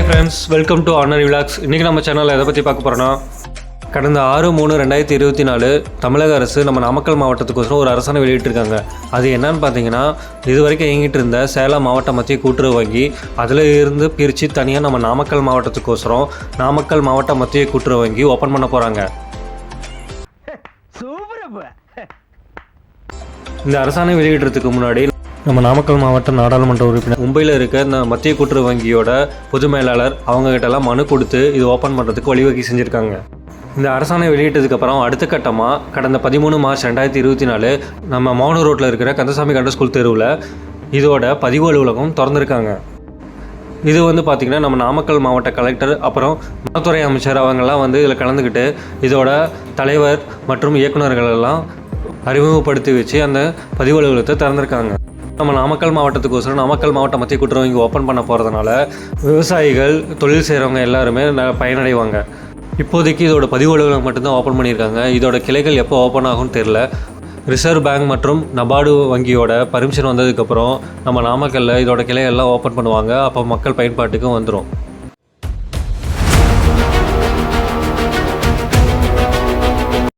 Friends welcome to honour vlogs இன்றைக்கி நம்ம சேனலில் எதை பற்றி பார்க்க போகிறோன்னா கடந்த ஆறு மூணு ரெண்டாயிரத்தி இருபத்தி நாலு தமிழக அரசு நம்ம நாமக்கல் மாவட்டத்துக்கோசரம் ஒரு அரசாணை வெளியிட்டிருக்காங்க. அது என்னன்னு பார்த்தீங்கன்னா இது வரைக்கும் இயங்கிட்டு இருந்த சேலம் மாவட்ட மத்திய கூட்டுறவு வங்கி அதில் இருந்து பிரித்து தனியாக நம்ம நாமக்கல் மாவட்டத்துக்கோசரம் நாமக்கல் மாவட்ட மத்திய கூட்டுறவு வங்கி ஓப்பன் பண்ண போகிறாங்க இந்த அரசாணை வெளியிடுறதுக்கு முன்னாடி நம்ம நாமக்கல் மாவட்ட நாடாளுமன்ற உறுப்பினர். மும்பையில் இருக்க இந்த மத்திய கூட்டுறவு வங்கியோட பொது மேலாளர் அவங்ககிட்டலாம் மனு கொடுத்து இது ஓப்பன் பண்ணுறதுக்கு வழிவகை செஞ்சுருக்காங்க. இந்த அரசாணை வெளியிட்டதுக்கப்புறம் அடுத்த கட்டமாக கடந்த பதிமூணு மார்ச் ரெண்டாயிரத்தி இருபத்தி நாலு நம்ம மௌன ரோட்டில் இருக்கிற கந்தசாமி கண்ட ஸ்கூல் தெருவில் இதோட பதிவு அலுவலகம் திறந்திருக்காங்க. இது வந்து பார்த்திங்கன்னா நம்ம நாமக்கல் மாவட்ட கலெக்டர் அப்புறம் வனத்துறை அமைச்சர் அவங்கெல்லாம் வந்து இதில் கலந்துக்கிட்டு இதோட தலைவர் மற்றும் இயக்குநர்களெல்லாம் அறிமுகப்படுத்தி வச்சு அந்த பதிவு அலுவலகத்தை திறந்திருக்காங்க. நம்ம நாமக்கல் மாவட்டத்துக்கோசரம் நாமக்கல் மாவட்ட மத்திய கூட்டுறவு இங்கே ஓப்பன் பண்ண போகிறதுனால விவசாயிகள் தொழில் செய்கிறவங்க எல்லாருமே ந- பயனடைவாங்க. இப்போதைக்கு இதோட பதிவு அலுவலகம் மட்டும்தான் ஓப்பன் பண்ணியிருக்காங்க. இதோட கிளைகள் எப்போ ஓப்பன் ஆகும்னு தெரில ரிசர்வ் பேங்க் மற்றும் நபார்டு வங்கியோட பர்மிஷன் வந்ததுக்கப்புறம் நம்ம நாமக்கல்லில் இதோட கிளையெல்லாம் ஓப்பன் பண்ணுவாங்க. அப்போ மக்கள் பயன்பாட்டுக்கும் வந்துடும்